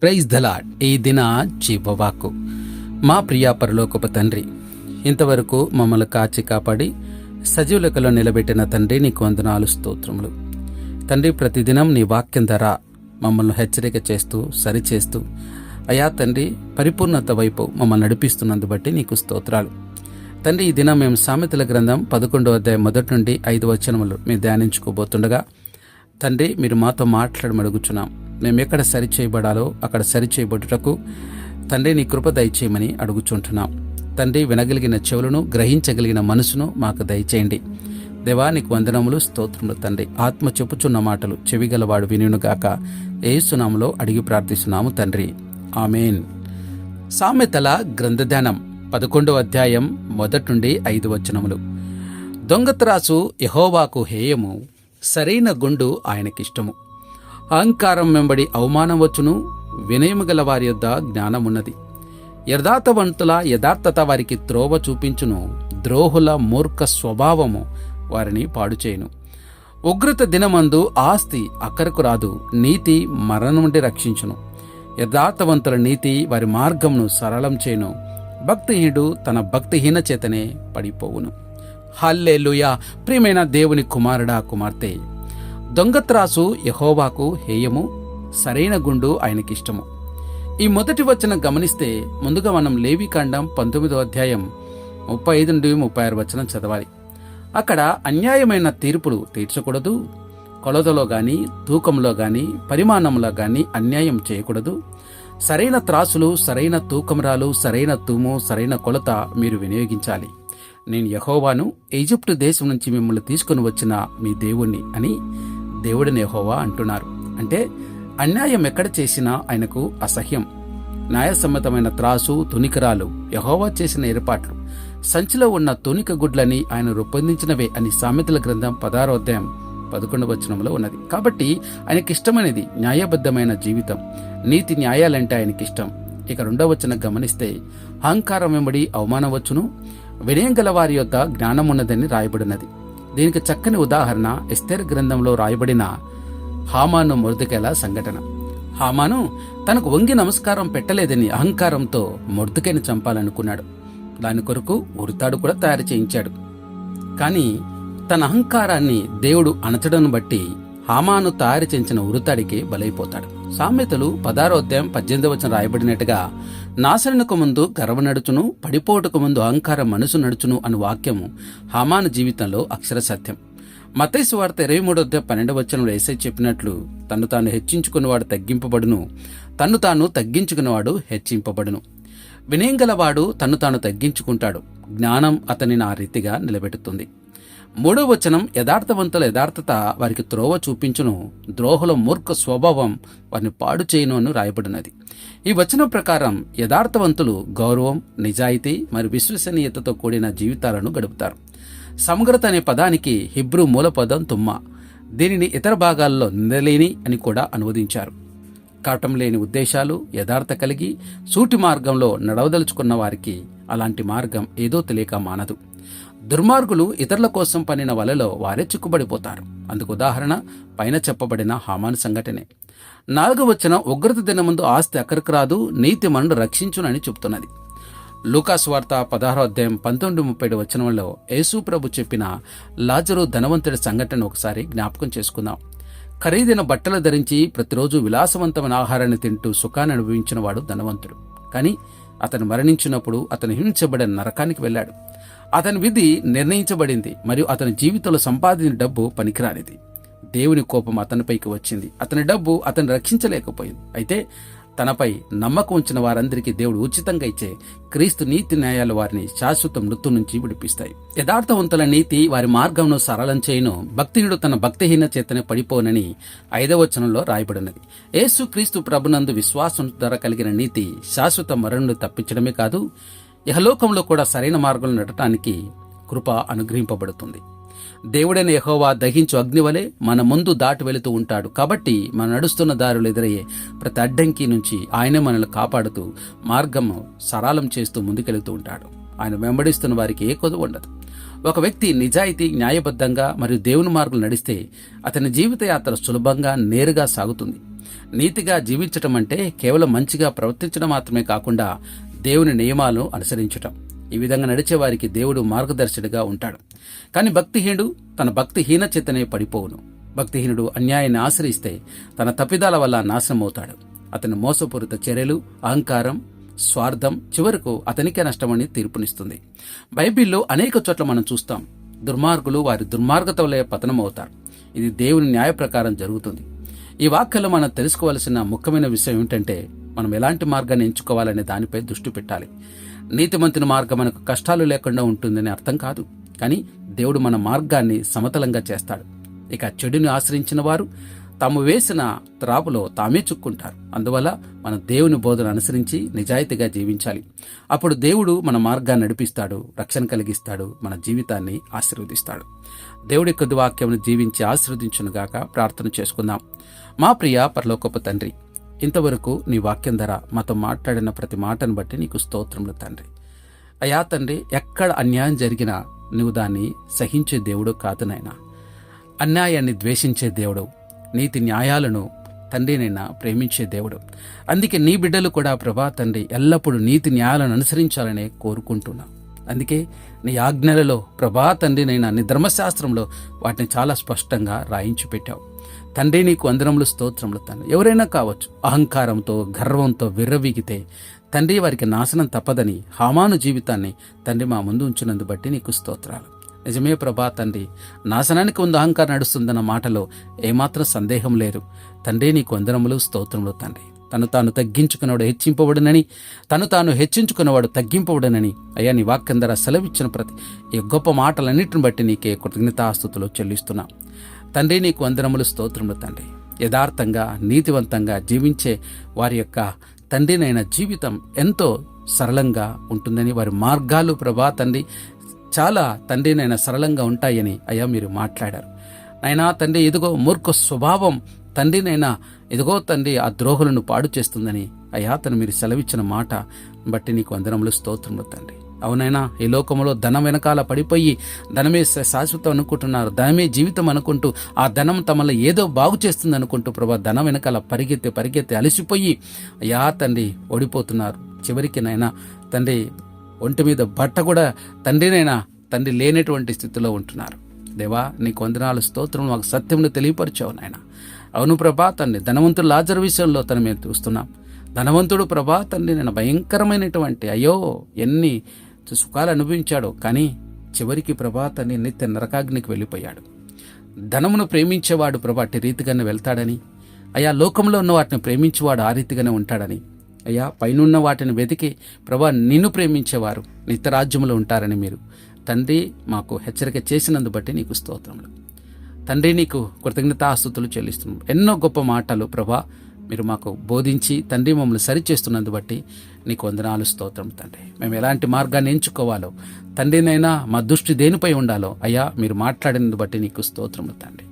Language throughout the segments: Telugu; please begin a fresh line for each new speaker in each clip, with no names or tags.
ప్రైజ్ దలాడ్ ఈ దిన జీవవాకు మా ప్రియా పరలోకపు తండ్రి ఇంతవరకు మమ్మల్ని కాచి కాపాడి సజీవులకలో నిలబెట్టిన తండ్రి నీకు వందనాలు స్తోత్రములు. తండ్రి ప్రతిదినం నీ వాక్యం ధర మమ్మల్ని హెచ్చరిక చేస్తూ సరిచేస్తూ అయా తండ్రి పరిపూర్ణత వైపు మమ్మల్ని నడిపిస్తున్నందు బట్టి నీకు స్తోత్రాలు. తండ్రి ఈ దినం మేము సామెతల గ్రంథం పదకొండో అధ్యాయం మొదటి నుండి ఐదు వచనములు మేము ధ్యానించుకోబోతుండగా తండ్రి మీరు మాతో మాట్లాడమడుగుచున్నాం. మేము ఎక్కడ సరి చేయబడాలో అక్కడ సరిచేయబడుటకు తండ్రి నీ కృప దయచేయమని అడుగుచుంటున్నాం. తండ్రి వినగలిగిన చెవులను గ్రహించగలిగిన మనసును మాకు దయచేయండి. దేవా నీకు వందనములు స్తోత్రములు తండ్రి. ఆత్మ చెప్పుచున్న మాటలు చెవిగలవాడు వినుగాక ఏసునాములో అడిగి ప్రార్థిస్తున్నాము తండ్రి. ఆమెన్. సామెతల గ్రంథధ్యానం పదకొండవ అధ్యాయం మొదటి నుండి ఐదు వచనములు. దొంగత్రాసు యహోవాకు హేయము సరైన గుండు ఆయనకిష్టము. అహంకారం వెంబడి అవమానం వచ్చును వినయము గల వారి యొద్ద జ్ఞానమున్నది. యథార్థవంతుల యథార్థత వారికి త్రోవ చూపించును ద్రోహుల మూర్ఖ స్వభావము వారిని పాడుచేయును. ఉగ్రత దినమందు ఆస్తి అక్కరకు రాదు నీతి మరణం నుండి రక్షించును. యథార్థవంతుల నీతి వారి మార్గమును సరళం చేయును భక్తిహీనుడు తన భక్తిహీన చేతనే పడిపోవును. హల్లెలూయా! ప్రియమైన దేవుని కుమారుడా కుమార్తె దొంగత్రాసు యహోవాకు హేయము సరైన గుండు ఆయనకిష్టము. ఈ మొదటి వచనం గమనిస్తే ముందుగా మనం లేవికాండం పంతొమ్మిదో అధ్యాయం ముప్పై ఐదు నుండి ముప్పై ఆరు వచనం చదవాలి. అక్కడ అన్యాయమైన తీర్పులు తీర్చకూడదు కొలతలో గాని తూకంలో గాని పరిమాణంలో గాని అన్యాయం చేయకూడదు. సరైన త్రాసులు సరైన తూకంరాలు సరైన తూము సరైన కొలత మీరు వినియోగించాలి. నేను యహోవాను ఈజిప్టు దేశం నుంచి మిమ్మల్ని తీసుకుని వచ్చిన మీ దేవుణ్ణి అని దేవుడిని యహోవా అంటున్నారు. అంటే అన్యాయం ఎక్కడ చేసినా ఆయనకు అసహ్యం. న్యాయసమ్మతమైన త్రాసు తునికరాలు యహోవా చేసిన ఏర్పాట్లు. సంచిలో ఉన్న తునిక గుడ్లని ఆయన రూపొందించినవే అని సామెతల గ్రంథం పదారో అధ్యాయం పదకొండు వచనంలో ఉన్నది. కాబట్టి ఆయనకి ఇష్టమైనది న్యాయబద్ధమైన జీవితం. నీతి న్యాయాలంటే ఆయనకిష్టం. ఇక రెండవ వచనం గమనిస్తే అహంకారం వెంబడి అవమానం వచ్చును వినయం గల వారి యొక్క జ్ఞానమున్నదని రాయబడినది. దీనికి చక్కని ఉదాహరణ ఎస్తేర్ గ్రంథంలో రాయబడిన హామాను మొర్దుకెల సంఘటన. హామాను తనకు వంగి నమస్కారం పెట్టలేదని అహంకారంతో మొర్దుకైని చంపాలనుకున్నాడు. దాని కొరకు ఉరితాడు కూడా తయారు చేయించాడు. కానీ తన అహంకారాన్ని దేవుడు అణచడం బట్టి హామాను తయారు చేయించిన ఉరితాడికి బలైపోతాడు. సామెతలు పదారో అధ్యాయం పద్దెనిమిది వచ్చిన రాయబడినట్టుగా నాశనకు ముందు గర్వ నడుచును పడిపోటుకు ముందు అహంకారం మనసు నడుచును అను వాక్యము హామాను జీవితంలో అక్షర సత్యం. మతైసు వార్త ఇరవై మూడో పన్నెండు వచనంలో ఏసై చెప్పినట్లు తను తాను హెచ్చించుకున్నవాడు తగ్గింపబడును తను తాను తగ్గించుకున్నవాడు హెచ్చింపబడును. వినయం గలవాడు తను తాను తగ్గించుకుంటాడు జ్ఞానం అతనిని ఆ రీతిగా నిలబెడుతుంది మూడో వచనం యథార్థవంతుల యథార్థత వారికి త్రోవ చూపించును. ద్రోహుల మూర్ఖ స్వభావం వారిని పాడు చేయను అని రాయబడినది. ఈ వచనం ప్రకారం యథార్థవంతులు గౌరవం నిజాయితీ మరియు విశ్వసనీయతతో కూడిన జీవితాలను గడుపుతారు. సమగ్రత అనే పదానికి హిబ్రూ మూలపదం తుమ్మ. దీనిని ఇతర భాగాల్లో నిందలేని అని కూడా అనువదించారు. కాటం లేని ఉద్దేశాలు యథార్థ కలిగి సూటి మార్గంలో నడవదలుచుకున్న వారికి అలాంటి మార్గం ఏదో తెలియక మానదు. దుర్మార్గులు ఇతరుల కోసం పనిన వలలో వారే చిక్కుబడిపోతారు. అందుకు ఉదాహరణ పైన చెప్పబడిన హామాను సంఘటనే. నాలుగవ వచ్చిన ఉగ్రత దినముందు ఆస్తి అక్కడికి రాదు నీతి మనను రక్షించునని చెబుతున్నది లూకాస్ వార్త పదహారో అధ్యాయం పంతొమ్మిది ముప్పై వచనంలో యేసు ప్రభు చెప్పిన లాజరు ధనవంతుడి సంఘటన ఒకసారి జ్ఞాపకం చేసుకుందాం. ఖరీదైన బట్టలు ధరించి ప్రతిరోజు విలాసవంతమైన ఆహారాన్ని తింటూ సుఖాన్ని అనుభవించిన వాడు ధనవంతుడు. కానీ అతను మరణించినప్పుడు అతను హింసించబడిన నరకానికి వెళ్ళాడు. అతని విధి నిర్ణయించబడింది మరియు అతని జీవితంలో సంపాదించిన డబ్బు పనికిరానిది. దేవుని కోపం అతనిపైకి వచ్చింది. అతని డబ్బు అతను రక్షించలేకపోయింది. అయితే తనపై నమ్మకం ఉంచిన వారందరికీ దేవుడు ఉచితంగా ఇచ్చే క్రీస్తు నీతి న్యాయాలు వారిని శాశ్వత మృత్యు నుంచి విడిపిస్తాయి. యథార్థవంతుల నీతి వారి మార్గంను సరళం చేయను. భక్తిహీనుడు తన భక్తిహీన చేతనే పడిపోనని ఐదవ వచనంలో రాయబడినది. యేసు క్రీస్తు ప్రభునందు విశ్వాసం ధర కలిగిన నీతి శాశ్వత మరణను తప్పించడమే కాదు ఇహలోకంలో కూడా సరైన మార్గంలో నడటానికి కృప అనుగ్రహింపబడుతుంది. దేవుడైన యహోవా దహించు అగ్ని వలె మన ముందు దాటి వెళుతూ ఉంటాడు. కాబట్టి మనం నడుస్తున్న దారులు ఎదురయ్యే ప్రతి అడ్డంకి నుంచి ఆయనే మనల్ని కాపాడుతూ మార్గము సరళం చేస్తూ ముందుకెళుతూ ఉంటాడు. ఆయన వెంబడిస్తున్న వారికి ఏ కొదువు ఉండదు. ఒక వ్యక్తి నిజాయితీ న్యాయబద్ధంగా మరియు దేవుని మార్గం నడిస్తే అతని జీవిత యాత్ర సులభంగా నేరుగా సాగుతుంది. నీతిగా జీవించటం అంటే కేవలం మంచిగా ప్రవర్తించడం మాత్రమే కాకుండా దేవుని నియమాలను అనుసరించటం. ఈ విధంగా నడిచే వారికి దేవుడు మార్గదర్శుడిగా ఉంటాడు. కానీ భక్తిహీనుడు తన భక్తిహీన చేతనే పడిపోవును. భక్తిహీనుడు అన్యాయాన్ని ఆశ్రయిస్తే తన తప్పిదాల వల్ల నాశనమవుతాడు. అతని మోసపూరిత చర్యలు అహంకారం స్వార్థం చివరకు అతనికే నష్టమని తీర్పునిస్తుంది. బైబిల్లో అనేక చోట్ల మనం చూస్తాం. దుర్మార్గులు వారి దుర్మార్గత వల్లే పతనమవుతారు. ఇది దేవుని న్యాయ ప్రకారం జరుగుతుంది. ఈ వాక్యంలో మనం తెలుసుకోవాల్సిన ముఖ్యమైన విషయం ఏమిటంటే మనం ఎలాంటి మార్గాన్ని ఎంచుకోవాలనే దానిపై దృష్టి పెట్టాలి. నీతిమంతుని మార్గం మనకు కష్టాలు లేకుండా ఉంటుందని అర్థం కాదు. కానీ దేవుడు మన మార్గాన్ని సమతలంగా చేస్తాడు. ఇక చెడుని ఆశ్రయించిన వారు తాము వేసిన త్రాపులో తామే చుక్కుంటారు. అందువల్ల మన దేవుని బోధన అనుసరించి నిజాయితీగా జీవించాలి. అప్పుడు దేవుడు మన మార్గాన్ని నడిపిస్తాడు రక్షణ కలిగిస్తాడు మన జీవితాన్ని ఆశీర్వదిస్తాడు. దేవుడి కొద్ది వాక్యం జీవించి ఆశీర్వదించునుగాక ప్రార్థన చేసుకుందాం. మా ప్రియ పరలోకపు తండ్రి ఇంతవరకు నీ వాక్యం ధర మాతో మాట్లాడిన ప్రతి మాటను బట్టి నీకు స్తోత్రములు తండ్రి. అయా తండ్రి ఎక్కడ అన్యాయం జరిగినా నువ్వు దాన్ని సహించే దేవుడు కాదు నాయనా. అన్యాయాన్ని ద్వేషించే దేవుడు నీతి న్యాయాలను తండ్రినైనా ప్రేమించే దేవుడు. అందుకే నీ బిడ్డలు కూడా ప్రభా తండ్రి ఎల్లప్పుడూ నీతి న్యాయాలను అనుసరించాలనే కోరుకుంటున్నాను అందుకే నీ ఆజ్ఞలలో ప్రభా తండ్రి నేను నీ ధర్మశాస్త్రంలో వాటిని చాలా స్పష్టంగా రాయించి పెట్టావు. తండ్రి నీకు అందరములు స్తోత్రములు తండ్రి ఎవరైనా కావచ్చు అహంకారంతో గర్వంతో విర్రవీగితే తండ్రి వారికి నాశనం తప్పదని హామాను జీవితాన్ని తండ్రి మా ముందు ఉంచినందు బట్టి నీకు స్తోత్రాలు. నిజమే ప్రభా తండ్రి నాశనానికి ఉంది అహంకారం నడుస్తుందన్న మాటలో ఏమాత్రం సందేహం లేరు తండ్రి నీకు వందనములు స్తోత్రములు తండ్రి. తను తాను తగ్గించుకున్నవాడు హెచ్చింపబడునని తను తాను హెచ్చించుకున్నవాడు తగ్గింపబడునని. అయ్యా నీ వాక్యం ద్వారా సెలవిచ్చిన ప్రతి ఈ గొప్ప మాటలన్నిటిని బట్టి నీకే కృతజ్ఞతాస్థుతులు చెల్లిస్తున్నా. తండ్రి నీకు వందనములు స్తోత్రములు తండ్రి. యథార్థంగా నీతివంతంగా జీవించే వారి యొక్క తండ్రినైన జీవితం ఎంతో సరళంగా ఉంటుందని వారి మార్గాలు ప్రభా తండ్రి చాలా తండ్రినైనా సరళంగా ఉంటాయని అయ్యా మీరు మాట్లాడారు. అయినా తండ్రి ఎదుగో మూర్ఖ స్వభావం తండ్రినైనా ఇదిగో తండ్రి ఆ ద్రోహులను పాడు చేస్తుందని అయ్యా తను మీరు సెలవిచ్చిన మాట బట్టి నీకు వందనములు స్తోత్రములు తండ్రి. అవునైనా ఈ లోకంలో ధనం వెనకాల పడిపోయి ధనమే శాశ్వతం అనుకుంటున్నారు. ధనమే జీవితం అనుకుంటూ ఆ ధనం తమలో ఏదో బాగు చేస్తుంది అనుకుంటూ ప్రభా ధనం వెనకాల పరిగెత్తి పరిగెత్తి అలసిపోయి అయ్యా తండ్రి ఓడిపోతున్నారు. చివరికి నైనా తండ్రి ఒంటి మీద బట్ట కూడా తండ్రినైనా తండ్రి లేనటువంటి స్థితిలో ఉంటున్నారు. దేవా నీకు వందనాలు స్తోత్రం మాకు సత్యమును తెలియపరిచావు నాయనా. అవును ప్రభా తండ్రి ధనవంతుడు లాజర్ విషయంలో తను మేము చూస్తున్నాం. ధనవంతుడు ప్రభా తండ్రి నేను భయంకరమైనటువంటి అయ్యో ఎన్ని సుఖాలు అనుభవించాడో కానీ చివరికి ప్రభా తండ్రి నిత్య నరకాగ్నికి వెళ్ళిపోయాడు. ధనమును ప్రేమించేవాడు ప్రభా అట్టి రీతిగానే వెళ్తాడని అయా లోకంలో ఉన్న వాటిని ప్రేమించేవాడు ఆ రీతిగానే ఉంటాడని అయ్యా పైనున్న వాటిని వెతికి ప్రభా నిన్ను ప్రేమించేవారు నిత్యరాజ్యంలో ఉంటారని మీరు. తండ్రి మాకు హెచ్చరిక చేసినందు బట్టి నీకు స్తోత్రములు. తండ్రి నీకు కృతజ్ఞతాస్తుతులు చెల్లిస్తున్నాం. ఎన్నో గొప్ప మాటలు ప్రభా మీరు మాకు బోధించి తండ్రి మమ్మల్ని సరిచేస్తున్నందు బట్టి నీకు వందనాలు స్తోత్రం తండ్రి. మేము ఎలాంటి మార్గాన్ని ఎంచుకోవాలో తండ్రినైనా మా దృష్టి దేనిపై ఉండాలో అయ్యా మీరు మాట్లాడినందు బట్టి నీకు స్తోత్రము తండ్రి.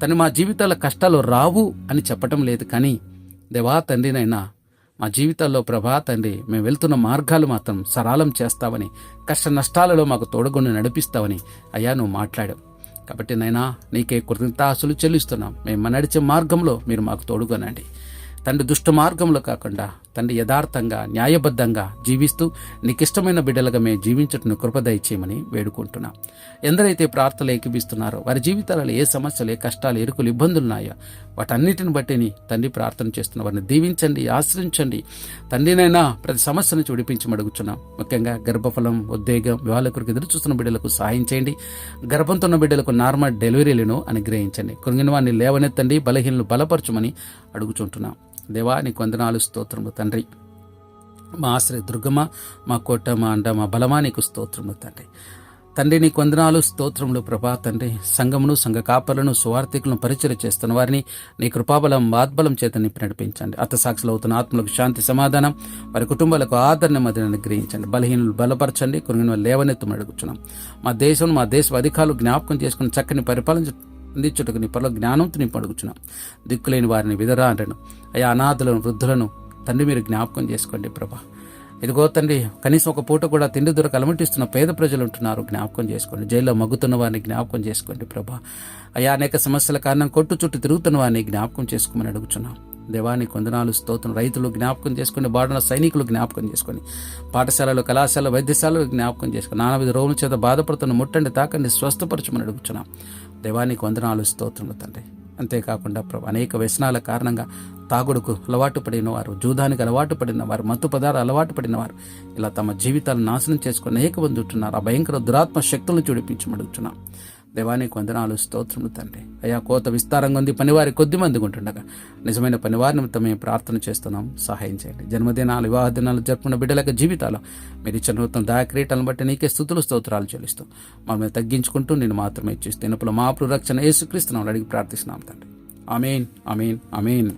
తను మా జీవితాల కష్టాలు రావు అని చెప్పటం లేదు కానీ దేవా తండ్రినైనా మా జీవితాల్లో ప్రభా తండ్రి మేము వెళ్తున్న మార్గాలు మాత్రం సరళం చేస్తావని కష్ట నష్టాలలో మాకు తోడుగుండి నడిపిస్తావని అయ్యా నువ్వు మాట్లాడావు. కాబట్టి నైనా నీకే కృతజ్ఞతాసులు చెల్లిస్తున్నాం. మేము నడిచే మార్గంలో మీరు మాకు తోడుగొనండి తండ్రి దుష్ట మార్గంలో కాకుండా తండ్రి యథార్థంగా న్యాయబద్ధంగా జీవిస్తూ నీకిష్టమైన బిడ్డలుగా మేము జీవించటను కృపదయచేయమని వేడుకుంటున్నాం. ఎందరైతే ప్రార్థనలు ఏకిపిస్తున్నారో వారి జీవితాలలో ఏ సమస్యలు ఏ కష్టాలు ఎరుకులు ఇబ్బందులు ఉన్నాయో వాటన్నిటిని బట్టిని తండ్రి ప్రార్థన చేస్తున్న వారిని దీవించండి ఆశ్రయించండి. తండ్రినైనా ప్రతి సమస్యను చూడిపించి అడుగుతున్నాం ముఖ్యంగా గర్భఫలం ఉద్వేగం వివాహాల కొరకు ఎదురు చూస్తున్న బిడ్డలకు సహాయం చేయండి. గర్భంతో ఉన్న బిడ్డలకు నార్మల్ డెలివరీలను అనుగ్రహించండి. కృంగిన వారిని లేవనెత్తండి బలహీనలు బలపరచమని అడుగుచుంటున్నాం. దేవా నీకు వందనాలు స్తోత్రములు తండ్రి. మా ఆశ్రయ దుర్గమ మా కోట మా అండ మా బలమా నీకు స్తోత్రములు తండ్రి. తండ్రి నీకు వందనాలు స్తోత్రములు ప్రభా తండ్రి. సంఘమును సంఘ కాపలను సువార్థికులను పరిచయం చేస్తున్న వారిని నీ కృపాబలం వాద్బలం చేత నింపి నడిపించండి. అర్థసాక్షులు అవుతున్న ఆత్మలకు శాంతి సమాధానం వారి కుటుంబాలకు ఆదరణ మధ్యన అనుగ్రహించండి. బలహీనులు బలపరచండి కొన్ని లేవనెత్తు అడుగుతున్నాం మా దేశం మా దేశ అధికారులు జ్ఞాపకం చేసుకుని చక్కని పరిపాలన అందించుటకు నీ పనుల జ్ఞానంతో నింపు అడుగుచున్నాం దిక్కులేని వారిని విధరాంటను అయా అనాథులను వృద్ధులను తండ్రి మీరు జ్ఞాపకం చేసుకోండి ప్రభా. ఇదిగో తండ్రి కనీసం ఒక పూట కూడా తిండి దొరక అలమటిస్తున్న పేద ప్రజలు ఉంటున్నారు. జ్ఞాపకం చేసుకోండి. జైల్లో మగ్గుతున్న వారిని జ్ఞాపకం చేసుకోండి ప్రభా. అయా అనేక సమస్యల కారణం కొట్టు చుట్టూ తిరుగుతున్న వారిని జ్ఞాపకం చేసుకోమని అడుగుచున్నాం. దేవానికి కొందనాలు స్తోత్రం. రైతులు జ్ఞాపకం చేసుకుని బాడున సైనికులు జ్ఞాపకం చేసుకొని పాఠశాలలు కళాశాల వైద్యశాలలు జ్ఞాపకం చేసుకుని నానావిధ రోగుల చేత బాధపడుతున్న ముట్టండి తాకండి స్వస్థపరచమని అడుగుతున్నాం దేవానికి వందనాలు స్తోత్రములు తండ్రి. అంతేకాకుండా ప్రభు అనేక వ్యసనాల కారణంగా తాగుడుకు అలవాటు పడిన వారు జూదానికి అలవాటు పడిన వారు మత్తు పదార్థాలు అలవాటు పడిన వారు ఇలా తమ జీవితాలను నాశనం చేసుకుని అనేక మంది ఉంటున్నారు. ఆ భయంకర దురాత్మ శక్తులను చూడిపించమడుగుతున్నాం దేవానికి వందనాలు స్తోత్రములు తండ్రి. అయా కోత విస్తారంగా ఉంది పనివారి కొద్ది మంది ఉంటుండగా. నిజమైన పనివారి నిమిత్తం మేము ప్రార్థన చేస్తున్నాం సహాయం చేయండి. జన్మదినాలు వివాహ దినాలు జరుపుకున్న బిడ్డలకు జీవితాలు మీరు ఇచ్చిన నూతన దయాక్రీటలను బట్టి నీకే స్థుతులు స్తోత్రాలు చెల్లిస్తాం మమ్మల్ని తగ్గించుకుంటూ నేను మాత్రమే చేస్తే ఇనుపుల మా రక్షణ యేసుక్రీస్తున్నాం అడిగి ప్రార్థిస్తున్నాం తండ్రి. అమీన్ అమీన్ అమీన్